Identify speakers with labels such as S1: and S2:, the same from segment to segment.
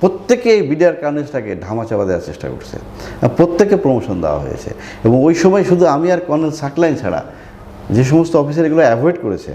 S1: প্রত্যেকে এই বিডিআর কার্নেজটাকে ধামাচাপা দেওয়ার চেষ্টা করছে। প্রত্যেকে প্রমোশন দেওয়া হয়েছে। এবং ওই সময় শুধু আমি আর কর্নেল সাকলাইন ছাড়া যে সমস্ত অফিসার এগুলো অ্যাভয়েড করেছে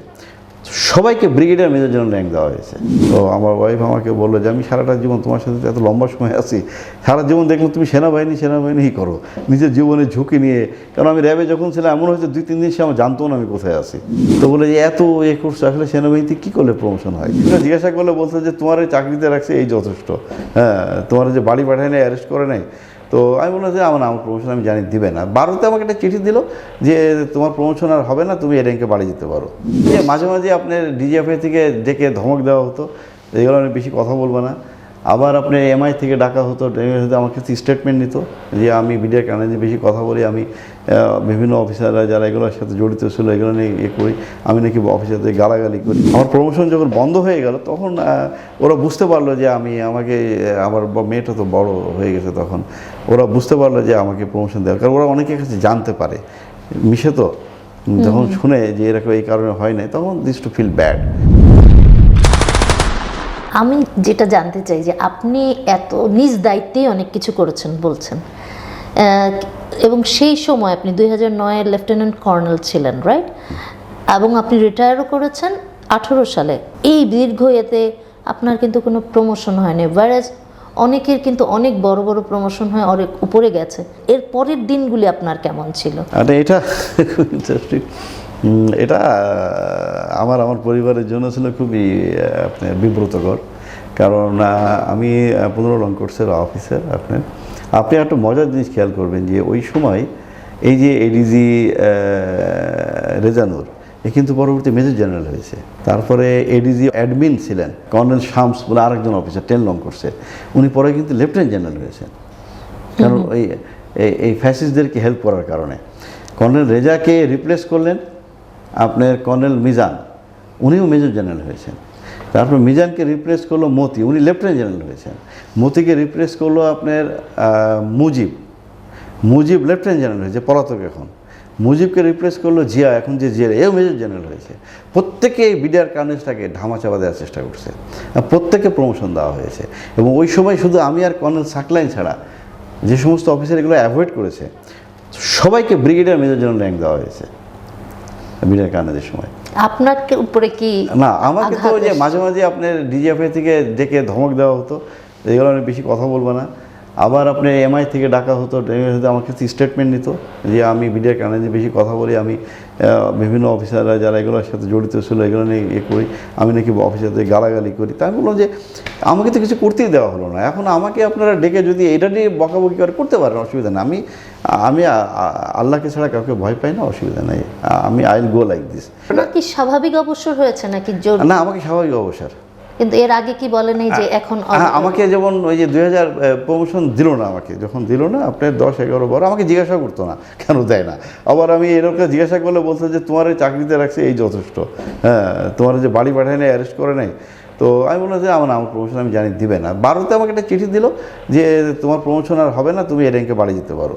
S1: সবাইকে ব্রিগেডিয়ার মেজর জন্য র্যাঙ্ক দেওয়া হয়েছে। তো আমার ওয়াইফ আমাকে বলল যে, আমি সারাটা জীবন তোমার সাথে এত লম্বা সময় আছি। সারা জীবন দেখলাম তুমি সেনাবাহিনী, সেনাবাহিনীই করো। নিজের জীবনের ঝুঁকি নিয়ে। কারণ আমি র্যাবে যখন ছিলাম, এমন হয়েছে দুই, তিন দিন সে আমার জানতো না আমি কোথায় আছি। তো বলে যে, এত এ করছ, আসলে সেনাবাহিনীতে কী করলে প্রমোশন হয়? জিজ্ঞাসা করলে বলতো যে, তোমার চাকরিতে রাখছে, এই যথেষ্ট। হ্যাঁ তোমার যে বাড়ি পাঠায় নাই অ্যারেস্ট করে নাই তো আমি বললাম যে আমার আমার প্রমোশন আমি জানি, দিবে না। বারোতে আমাকে একটা চিঠি দিল যে তোমার প্রমোশন আর হবে না, তুমি এ র্যাঙ্কে বাড়ি যেতে পারো। যে মাঝে মাঝে আপনার ডিজিএফআই থেকে ডেকে ধমক দেওয়া হতো। এগুলো আমি বেশি কথা বলব না। আবার আপনি এমআই থেকে ডাকা হতো আমার কাছে স্টেটমেন্ট নিত যে আমি মিডিয়ার কারণে যে বেশি কথা বলি আমি বিভিন্ন অফিসাররা যারা এগুলোর সাথে জড়িত ছিল এগুলো নিয়ে ইয়ে করি আমি নাকি অফিসারদের গালাগালি করি। আমার প্রমোশন যখন বন্ধ হয়ে গেল তখন ওরা বুঝতে পারল যে আমি আমাকে আমার মেয়েটা তো বড় হয়ে গেছে তখন ওরা বুঝতে পারল যে আমাকে প্রমোশন দেওয়ার কারণ ওরা অনেকের কাছে জানতে পারে মিশে তো যখন শুনে যে এরকম এই কারণে হয় নাই তখন দিস টু ফিল ব্যাড
S2: আমি যেটা জানতে চাই যে আপনি এত নিজ দায়িত্বেই অনেক কিছু করেছেন, বলছেন। এবং সেই সময় আপনি দুই হাজার নয়ের লেফটেন্যান্ট কর্নেল ছিলেন রাইট এবং আপনি রিটায়ারও করেছেন আঠেরো সালে। এই দীর্ঘ এতে আপনার কিন্তু কোনো প্রমোশন হয়নি। ওয়ারেজ অনেকের কিন্তু অনেক বড় বড় প্রমোশন হয় অনেক উপরে গেছে। এর পরের দিনগুলি আপনার কেমন ছিল?
S1: আরে এটা এটা আমার আমার পরিবারের জন্য ছিল খুবই আপনার বিব্রতকর। কারণ আমি পনেরো রং কোর্সের অফিসার আপনার আপনি একটা মজার জিনিস খেয়াল করবেন যে ওই সময় এই যে এডিজি রেজানুর এ কিন্তু পরবর্তী মেজর জেনারেল হয়েছে। তারপরে এডিজি অ্যাডমিন ছিলেন কর্নেল শামস বলে আরেকজন অফিসার টেন লং কোর্সে। উনি পরে কিন্তু লেফটেন্যান্ট জেনারেল হয়েছেন। কারণ ওই এই- এই ফ্যাসিস্টদেরকে হেল্প করার কারণে। কর্নেল রেজাকে রিপ্লেস করলেন আপনার কর্নেল মিজান, উনিও মেজর জেনারেল হয়েছেন। তারপর মিজানকে রিপ্লেস করল মতি, উনি লেফটেন্যান্ট জেনারেল হয়েছেন। মতিকে রিপ্লেস করল আপনার মুজিব। মুজিব লেফটেন্যান্ট জেনারেল হয়েছে, পলাতক এখন। মুজিবকে রিপ্লেস করল জিয়া, এখন যে জিয়া, এও মেজর জেনারেল হয়েছে। প্রত্যেকে এই বিডিআর কার্নেজটাকে ধামাচাপা দেওয়ার চেষ্টা করছে। প্রত্যেকে প্রমোশন দেওয়া হয়েছে। এবং ওই সময় শুধু আমি আর কর্নেল সাকলাইন ছাড়া যে সমস্ত অফিসার এগুলো অ্যাভয়েড করেছে, সবাইকে ব্রিগেডিয়ার মেজর জেনারেল র্যাঙ্ক দেওয়া হয়েছে। বিডিআর কানাদের সময়।
S2: আপনার কি- উপরে কি
S1: না আমাকে তো যে মাঝে মাঝে আপনার ডিজিএফআই থেকে ডেকে ধমক দেওয়া হতো। এগুলো আমি বেশি কথা বলব না। আবার আপনি এমআই থেকে ডাকা হতো আমার কাছে স্টেটমেন্ট নিত যে আমি কারণে যে বেশি কথা বলি আমি বিভিন্ন অফিসাররা যারা এগুলোর সাথে জড়িত ছিল এগুলো নিয়ে ইয়ে করি আমি নাকি অফিসারদের গালাগালি করি। তাই আমি বললাম যে আমাকে তো কিছু করতেই দেওয়া হলো না। এখন আমাকে আপনারা ডেকে যদি এটা নিয়ে বকাবকি করে করতে পারেন অসুবিধা নেই। আমি আমি আল্লাহকে ছাড়া কাউকে ভয় পাই না অসুবিধা নেই। আমি আইল গো লাইক দিস
S2: আপনার কি স্বাভাবিক অবসর হয়েছে নাকি
S1: না আমাকে স্বাভাবিক অবসর।
S2: কিন্তু এর আগে কি বলে নাই যে এখন
S1: আমাকে যেমন ওই যে দুই হাজার প্রমোশন দিল না আমাকে যখন দিল না আপনার দশ এগারো বারো আমাকে জিজ্ঞাসা করতো না কেন দেয় না। আবার আমি এরকম জিজ্ঞাসা করলে বলতো যে তোমার এই চাকরিতে রাখছে এই যথেষ্ট হ্যাঁ তোমার যে বাড়ি পাঠায় নাই অ্যারেস্ট করে নাই। তো আমি বললাম যে আমার আমার প্রমোশন আমি জানি দিবে না। বারোতে আমাকে একটা চিঠি দিল যে তোমার প্রমোশন আর হবে না তুমি এ র্যাঙ্কে বাড়ি যেতে পারো।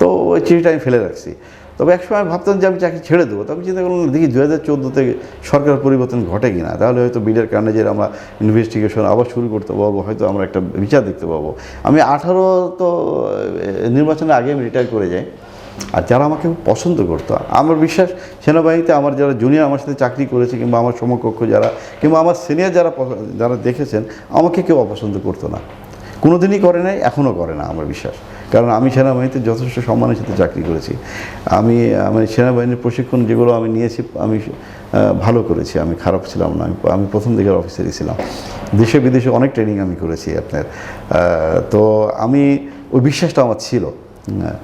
S1: তো ওই চিঠিটা আমি ফেলে রাখছি। তবে একসময় ভাবতাম যে আমি চাকরি ছেড়ে দেবো। তবে চিন্তা করলাম, দেখি দু হাজার চোদ্দ থেকে সরকার পরিবর্তন ঘটে কিনা। তাহলে হয়তো বিডার কার্নেজের আমরা ইনভেস্টিগেশন আবার শুরু করতে পারব, হয়তো আমরা একটা বিচার দেখতে পাবো আমি আঠারো তো নির্বাচনের আগে আমি রিটায়ার করে যাই। আর যারা আমাকে পছন্দ করতো, আমার বিশ্বাস সেনাবাহিনীতে আমার যারা জুনিয়র আমার সাথে চাকরি করেছে কিংবা আমার সমকক্ষ যারা, কিংবা আমার সিনিয়র যারা যারা দেখেছেন, আমাকে কেউ অপছন্দ করতো না। কোনো দিনই করে নাই এখনও করে না আমার বিশ্বাস। কারণ আমি সেনাবাহিনীতে যথেষ্ট সম্মানের সাথে চাকরি করেছি। আমি আমি সেনাবাহিনীর প্রশিক্ষণ যেগুলো আমি নিয়েছি আমি ভালো করেছি। আমি খারাপ ছিলাম না। আমি আমি প্রথম দিকের অফিসারই ছিলাম। দেশে বিদেশে অনেক ট্রেনিং আমি করেছি আপনার। তো আমি ওই বিশ্বাসটা আমার ছিল। হ্যাঁ,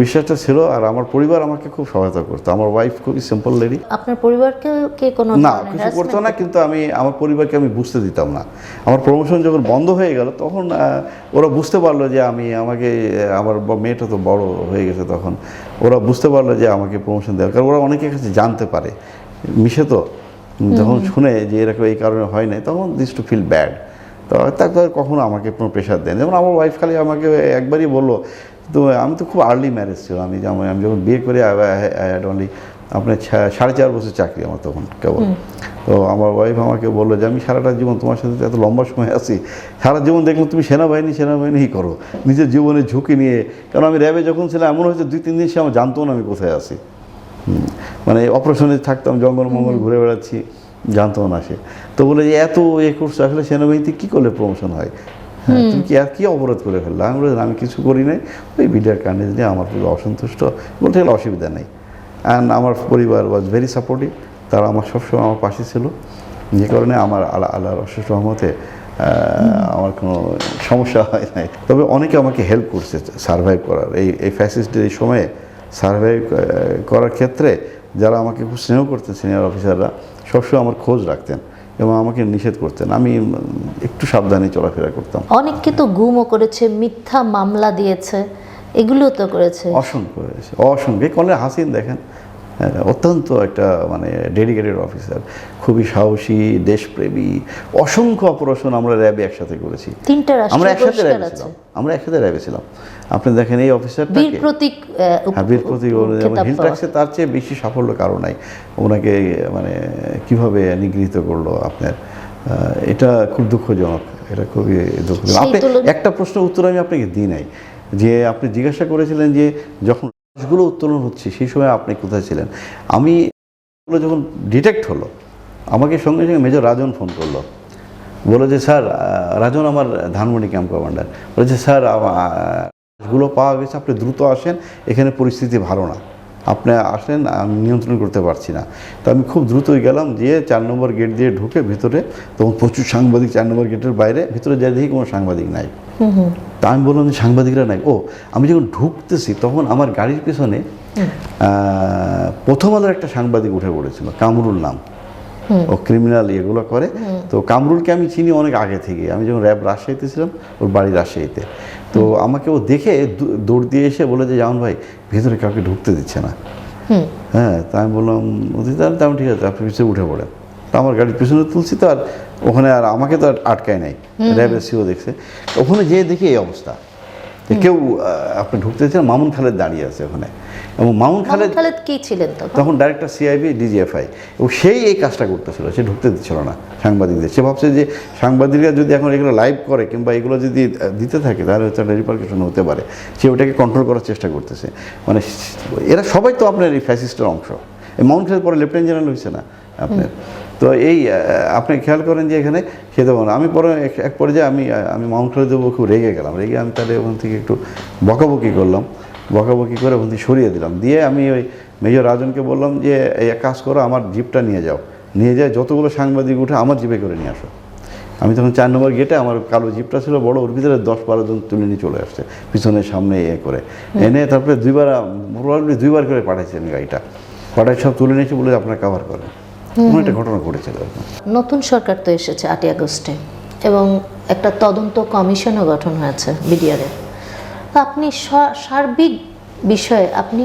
S1: বিশ্বাসটা ছিল আর আমার পরিবার আমাকে খুব সহায়তা করতো। আমার ওয়াইফ খুবই সিম্পল লেডি
S2: আপনার পরিবারকে কে কোনো
S1: না কিছু করতো না কিন্তু আমি আমার পরিবারকে আমি বুঝতে দিতাম না। আমার প্রমোশন যখন বন্ধ হয়ে গেল তখন ওরা বুঝতে পারল যে আমি আমাকে আমার মেয়েটা তো বড় হয়ে গেছে তখন। ওরা বুঝতে পারল যে আমাকে প্রমোশন দেওয়া কারণ ওরা অনেকের কাছে জানতে পারে। মিশে তো। যখন শুনে যে এরকম এই কারণে হয় নাই তখন দিস টু ফিল ব্যাড তো তারপর কখনো আমাকে কোনো প্রেশার দেন যেমন আমার ওয়াইফ খালি আমাকে একবারই বলল তো আমি তো খুব আর্লি ম্যারেজ ছিল। আমি যেমন আমি যখন বিয়ে করি আই হ্যাড অনলি আপনার সাড়ে চার বছর চাকরি আমার তখন কেবল। তো আমার ওয়াইফ আমাকে বলল যে আমি সারাটা জীবন তোমার সাথে এত লম্বা সময় আছি। সারা জীবন দেখলাম তুমি সেনাবাহিনী সেনাবাহিনীই করো। নিজের জীবনে ঝুঁকি নিয়ে। কারণ আমি র্যাবে যখন ছিলাম এমন হয়েছে দুই তিন দিন সে আমার জানতো না আমি কোথায় আছি। মানে অপারেশনে থাকতাম জঙ্গল মঙ্গল ঘুরে বেড়াচ্ছি জানতো না সে। তো বলে যে এত এ করছ আসলে সেনাবাহিনীতে কী করলে প্রমোশন হয়? হ্যাঁ তুমি কি আর কি অবরোধ করে ফেললে? আমি বললাম আমি কিছু করি নাই। ওই বিডিআর কান্ডেজ নিয়ে আমার খুবই অসন্তুষ্ট বলতে গেলে অসুবিধা নেই। অ্যান্ড আমার পরিবার ওয়াজ ভেরি সাপোর্টিভ তারা আমার সবসময় আমার পাশে ছিল। যে কারণে আমার আল্লাহ আল্লাহর অশেষ রহমতে আমার কোনো সমস্যা হয় নাই। তবে অনেকে আমাকে হেল্প করছে সার্ভাইভ করার। এই এই ফ্যাসিস্টের এই সময়ে সার্ভাইভ করার ক্ষেত্রে যারা আমাকে খুব স্নেহ করতেন সিনিয়র অফিসাররা সবসময় আমার খোঁজ রাখতেন। এবং আমাকে নিষেধ করতেন। আমি একটু সাবধানে চলাফেরা করতাম।
S2: অনেককে তো গুমও করেছে মিথ্যা মামলা দিয়েছে এগুলো তো করেছে।
S1: অসংখ্য হয়েছে অসংখ্য। কলের হাসিন দেখেন অত্যন্ত একটা মানে ডেডিকেটেড অফিসার খুবই সাহসী দেশপ্রেমী অসংখ্য অপারেশন আমরা র্যাবে একসাথে করেছি।
S2: তিনটা
S1: আমরা একসাথে র্যাবে ছিলাম। আমরা একসাথে র্যাবে ছিলাম। আপনি দেখেন এই
S2: বীর প্রতীক
S1: হ্যাঁ বীর প্রতীক ট্যাক্সে তার চেয়ে বেশি সাফল্য কারও নাই। ওনাকে মানে কীভাবে নিগৃহীত করল আপনার? এটা খুব দুঃখজনক। এটা খুবই দুঃখজনক। আপনি একটা প্রশ্ন উত্তর আমি আপনাকে দিই নাই। যে আপনি জিজ্ঞাসা করেছিলেন যে যখন লাশগুলো উত্তোলন হচ্ছে, সেই সময় আপনি কোথায় ছিলেন? আমি যখন ডিটেক্ট হলো, আমাকে সঙ্গে সঙ্গে মেজর রাজন ফোন করল। বলে যে, স্যার রাজন আমার ধানমন্ডি ক্যাম্প কমান্ডার বলেছে স্যারগুলো পাওয়া গেছে, আপনি দ্রুত আসেন, এখানে পরিস্থিতি ভালো না। আপনি আসেন আমি নিয়ন্ত্রণ করতে পারছি না। তো আমি খুব দ্রুতই গেলাম গিয়ে চার নম্বর গেট দিয়ে ঢুকে ভিতরে তখন প্রচুর সাংবাদিক চার নম্বর গেটের বাইরে ভিতরে যাই দেখি কোনো সাংবাদিক নাই। তা আমি বললাম যে সাংবাদিকরা নাই। ও আমি যখন ঢুকতেছি তখন আমার গাড়ির পেছনে প্রথম আলোর একটা সাংবাদিক উঠে পড়েছিল কামরুল নাম। ও ক্রিমিনাল এগুলো করে। তো কামরুলকে আমি চিনি অনেক আগে থেকে। আমি যখন র্যাব রাজশাহীতে ছিলাম ওর বাড়ি রাজশাহীতে। তো আমাকে ও দেখে দৌড় দিয়ে এসে বলে যে জামান ভাই ভেতরে কাউকে ঢুকতে দিচ্ছে না। হ্যাঁ তা আমি বললাম অতি তাহলে তেমন ঠিক আছে আপনি পিছিয়ে উঠে পড়েন। তা আমার গাড়ির পিছনে তুলছি তো আর ওখানে আর আমাকে তো আর আটকায় নাই। র্যাবের সিও দেখছে। ওখানে যেয়ে দেখি এই অবস্থা। কেউ আপনি ঢুকতে দিচ্ছেন মামুন খালেদ দাঁড়িয়ে আছে ওখানে। এবং মামুন খালেদ
S2: খালেদ কি ছিলেন তখন?
S1: তখন ডাইরেক্টর সিআইবি ডিজিএফআই এবং সেই এই কাজটা করতেছিল সে ঢুকতে দিচ্ছিল না সাংবাদিকদের। সে ভাবছে যে সাংবাদিকরা যদি এখন এগুলো লাইভ করে কিংবা এগুলো যদি দিতে থাকে তাহলে হচ্ছে একটা রিপার্কেশন হতে পারে। সে ওটাকে কন্ট্রোল করার চেষ্টা করতেছে। মানে এরা সবাই তো আপনার এই ফ্যাসিস্টের অংশ। মাউন্ট খালেদ পরে লেফটেন্যান্ট জেনারেল হয়েছে না আপনার। তো এই আপনি খেয়াল করেন যে এখানে দেবো না। আমি পরে এক- পর্যায়ে আমি আমি মাউন্ট খালেদ দেবো, খুব রেগে গেলাম। রেগে আমি তাহলে ওখান থেকে একটু বকাবকি করলাম। বকাবকি করে ওখান থেকে সরিয়ে দিলাম। দিয়ে আমি ওই মেজর রাজনকে বললাম যে এক কাজ করো, আমার জিপটা নিয়ে যাও। নিয়ে যায়, যতগুলো সাংবাদিক উঠে আমার জিপে করে নিয়ে আসো। আমি তখন চার নম্বর গেটে আমার কালো জিপটা ছিল বড়, ওর ভিতরে দশ বারো জন তুলে নিয়ে চলে আসছে, পিছনে, সামনে, এ করে। এনে তারপরে দুইবার, মোটামুটি দুইবার করে পাঠাইছেন গাড়িটা। পাঠাই সব তুলে নিয়েছে বলে আপনার কাভার করেন। এমন একটা ঘটনা ঘটেছিল।
S2: নতুন সরকার তো এসেছে আটই আগস্টে এবং একটা তদন্ত কমিশনও গঠন হয়েছে বিডিআরে। আপনি সার্বিক বিষয়ে আপনি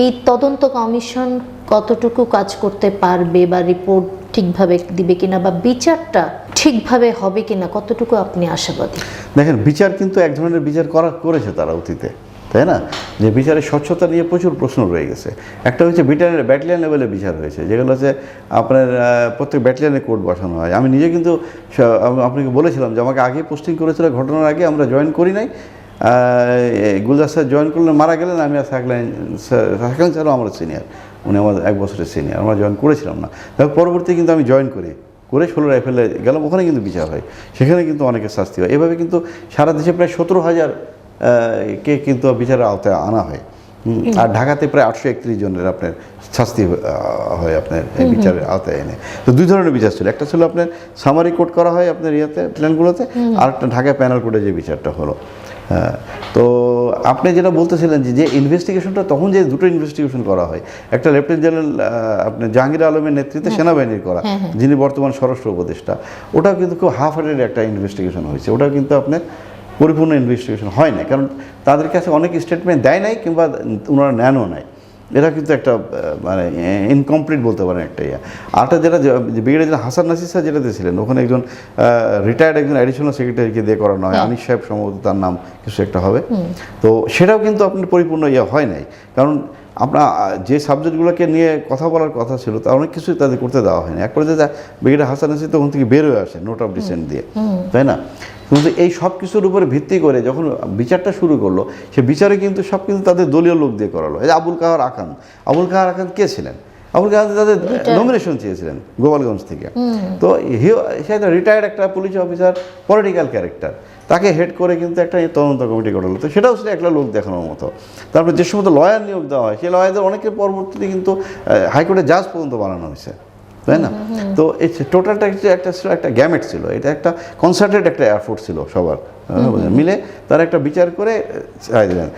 S2: এই তদন্ত কমিশন কতটুকু কাজ করতে পারবে বা রিপোর্ট ঠিকভাবে দিবে কিনা বা বিচারটা ঠিকভাবে হবে কিনা কতটুকু আপনি আশাবাদী?
S1: দেখেন বিচার কিন্তু এক ধরনের বিচার করা করেছে তারা অতীতে। তাই না? যে বিচারের স্বচ্ছতা নিয়ে প্রচুর প্রশ্ন রয়ে গেছে। একটা হচ্ছে ব্যাটালিয়ান ব্যাটালিয়ান লেভেলে বিচার হয়েছে, যেগুলো হচ্ছে আপনার প্রত্যেক ব্যাটালিয়ানে কোর্ট বসানো হয়। আমি নিজে কিন্তু আপনাকে বলেছিলাম যে আমাকে আগে পোস্টিং করেছিল, ঘটনার আগে আমরা জয়েন করি নাই। গুলজার স্যার জয়েন করলেন মারা গেলেন, আমি আর থাকলেন থাকলেন স্যারও আমার সিনিয়র, উনি আমার এক বছরের সিনিয়র, আমরা জয়েন করেছিলাম না। তারপর পরবর্তী কিন্তু আমি জয়েন করি, করে ষোলো রাইফেলে গেলাম, ওখানে কিন্তু বিচার হয়, সেখানে কিন্তু অনেকের শাস্তি হয়। এভাবে কিন্তু সারা দেশে প্রায় সতেরো হাজার কে কিন্তু বিচারের আওতায় আনা হয়। আর ঢাকাতে প্রায় আটশো একত্রিশ জনের আপনার শাস্তি হয় আপনার বিচারের আওতায় এনে। তো দুই ধরনের বিচার ছিল। একটা ছিল আপনার সামারি কোর্ট করা হয় আপনার ইয়েতে প্ল্যানগুলোতে আর একটা ঢাকা প্যানেল কোর্টে যে বিচারটা হলো। হ্যাঁ, তো আপনি যেটা বলতেছিলেন যে যে ইনভেস্টিগেশনটা তখন যে দুটো ইনভেস্টিগেশন করা হয় একটা লেফটেন্যান্ট জেনারেল আপনার জাহাঙ্গীর আলমের নেতৃত্বে সেনাবাহিনীর করা যিনি বর্তমান স্বরাষ্ট্র উপদেষ্টা ওটাও কিন্তু খুব হাফ হার্টেড একটা ইনভেস্টিগেশন হয়েছে। ওটাও কিন্তু আপনার পরিপূর্ণ ইনভেস্টিগেশন হয় না কারণ তাদের কাছে অনেক স্টেটমেন্ট দেয় নাই কিংবা ওনারা নেনও নাই। এটা কিন্তু একটা মানে ইনকমপ্লিট বলতে পারেন একটা ইয়ে। আরটা যেটা brigadier general Hasan Nasir sir যেটা দিয়েছিলেন ওখানে একজন রিটায়ার্ড একজন অ্যাডিশনাল সেক্রেটারিকে দিয়ে করানো হয়। আনিস সাহেব সম্ভবত তার নাম কিছু একটা হবে। তো সেটাও কিন্তু আপনার পরিপূর্ণ ইয়ে হয় নাই। কারণ আপনার যে সাবজেক্টগুলোকে নিয়ে কথা বলার কথা ছিল তা অনেক কিছুই তাদের করতে দেওয়া হয়নি। এক পর্যায়ে ব্রিগেডিয়ার হাসান নাসির তখন থেকে বের হয়ে আসে নোট অফ ডিসেন্ট দিয়ে। তাই না? কিন্তু এই সব কিছুর উপরে ভিত্তি করে যখন বিচারটা শুরু করল সে বিচারে কিন্তু সব কিন্তু তাদের দলীয় লোক দিয়ে করালো। এই যে আবুল কাহার আখান আবুল কাহার আখান কে ছিলেন? আবুল কাহার তাদের নমিনেশন চেয়েছিলেন গোপালগঞ্জ থেকে। তো সে রিটায়ার্ড একটা পুলিশ অফিসার পলিটিক্যাল ক্যারেক্টার তাকে হেড করে কিন্তু একটা তদন্ত কমিটি করালো তো সেটাও ছিল একটা লোক দেখানোর মতো। তারপর যে সমস্ত লয়ার নিয়োগ দেওয়া হয় সেই লয়ারদের অনেকের পরবর্তীতে কিন্তু হাইকোর্টে জাজ পর্যন্ত বানানো হয়েছে। তাই না? তো এই টোটালটা একটা ছিল, একটা গ্যামেট ছিল, এটা একটা কনসার্টেড একটা এয়ারফোর্ট ছিল সবার মিলে তারা একটা বিচার করে দিলেন।